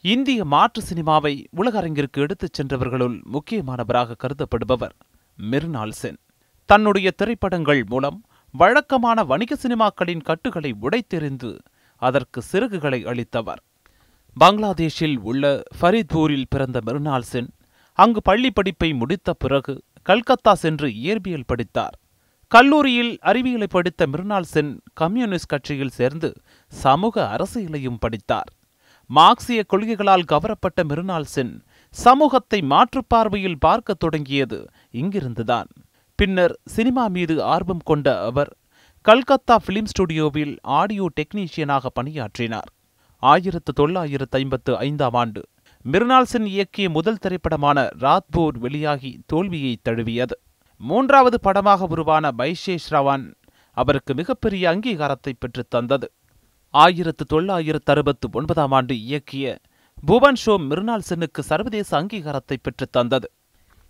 இந்திய மாற்று சினிமாவை உலக அரங்கிற்கு எடுத்துச் சென்றவர்களுள் முக்கியமானவராக கருதப்படுபவர் மிர்னால் சென். தன்னுடைய திரைப்படங்கள் மூலம் வழக்கமான வணிக சினிமாக்களின் கட்டுகளை உடைத்தெறிந்து அதற்கு சிறகுகளை அளித்தவர். பங்களாதேஷில் உள்ள ஃபரித்பூரில் பிறந்த மிர்னால் சென் அங்கு பள்ளி படிப்பை முடித்த பிறகு கல்கத்தா சென்று இயற்பியல் படித்தார். கல்லூரியில் அறிவியலை படித்த மிர்னால் சென் கம்யூனிஸ்ட் கட்சியில் சேர்ந்து சமூக அரசியலையும் படித்தார். மார்க்சிய கொள்கைகளால் கவரப்பட்ட மிருனால் சென் சமூகத்தை மாற்றுப்பார்வையில் பார்க்க தொடங்கியது இங்கிருந்துதான். பின்னர் சினிமா மீது ஆர்வம் கொண்ட அவர் கல்கத்தா பிலிம் ஸ்டுடியோவில் ஆடியோ டெக்னீஷியனாக பணியாற்றினார். ஆயிரத்து தொள்ளாயிரத்து ஐம்பத்து ஐந்தாம் ஆண்டு மிர்னால் சென் இயக்கிய முதல் திரைப்படமான ராத்பூர் வெளியாகி தோல்வியை தழுவியது. மூன்றாவது படமாக உருவான பைஷேஷ் ரவான் அவருக்கு மிகப்பெரிய அங்கீகாரத்தை பெற்றுத் தந்தது. ஆயிரத்து தொள்ளாயிரத்து அறுபத்து ஒன்பதாம் ஆண்டு இயக்கிய புவன் ஷோ மிர்னால் சென்னுக்கு சர்வதேச அங்கீகாரத்தை பெற்றுத் தந்தது.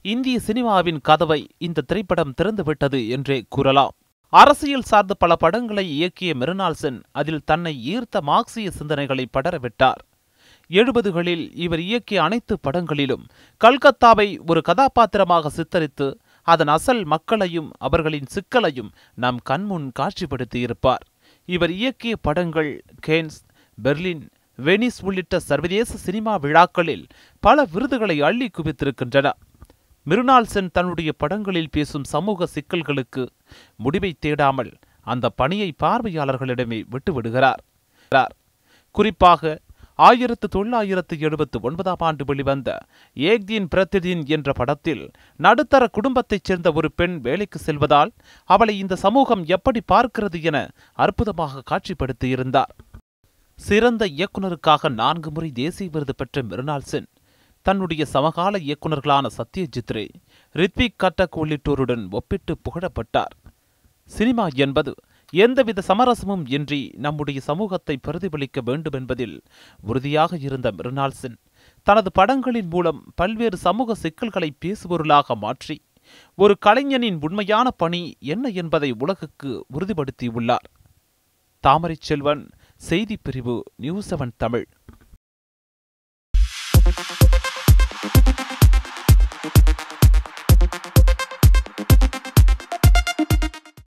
இந்திய சினிமாவின் கதவை இந்த திரைப்படம் திறந்துவிட்டது என்றே கூறலாம். அரசியல் சார்ந்த பல படங்களை இயக்கிய மிருனால் சென் அதில் தன்னை ஈர்த்த மார்க்சிய சிந்தனைகளை படரவிட்டார். எழுபதுகளில் இவர் இயக்கிய அனைத்து படங்களிலும் கல்கத்தாவை ஒரு கதாபாத்திரமாக சித்தரித்து அதன் அசல் மக்களையும் அவர்களின் சிக்கலையும் நம் கண்முன் காட்சிப்படுத்தியிருப்பார். இவர் இயக்கிய படங்கள் கேன்ஸ் பெர்லின் வெனிஸ் உள்ளிட்ட சர்வதேச சினிமா விழாக்களில் பல விருதுகளை அள்ளி குவித்திருக்கின்றன. மிருனால் சென் தன்னுடைய படங்களில் பேசும் சமூக சிக்கல்களுக்கு முடிவை தேடாமல் அந்த பணியை பார்வையாளர்களிடமே விட்டுவிடுகிறார். குறிப்பாக ஆயிரத்து தொள்ளாயிரத்து எழுபத்து ஒன்பதாம் ஆண்டு வெளிவந்த ஏக்தீன் பிரதிதின் என்ற படத்தில் நடுத்தர குடும்பத்தைச் சேர்ந்த ஒரு பெண் வேலைக்கு செல்வதால் அவளை இந்த சமூகம் எப்படி பார்க்கிறது என அற்புதமாக காட்சிப்படுத்தியிருந்தார். சிறந்த இயக்குனருக்காக நான்கு முறை தேசிய விருது பெற்ற மிருனால் சென் தன்னுடைய சமகால இயக்குனர்களான சத்யஜித் ரே ரித்விக் கட்டக் உள்ளிட்டோருடன் ஒப்பிட்டு புகழப்பட்டார். சினிமா என்பது எந்தவித சமரசமும் இன்றி நம்முடைய சமூகத்தை பிரதிபலிக்க வேண்டும் என்பதில் உறுதியாக இருந்த மிருனால்சன் தனது படங்களின் மூலம் பல்வேறு சமூக சிக்கல்களை பேசுபொருளாக மாற்றி ஒரு கலைஞனின் உண்மையான பணி என்ன என்பதை உலகுக்கு உறுதிப்படுத்தியுள்ளார். தாமரை செல்வன் செய்திப் பிரிவு நியூஸ் செவன் தமிழ்.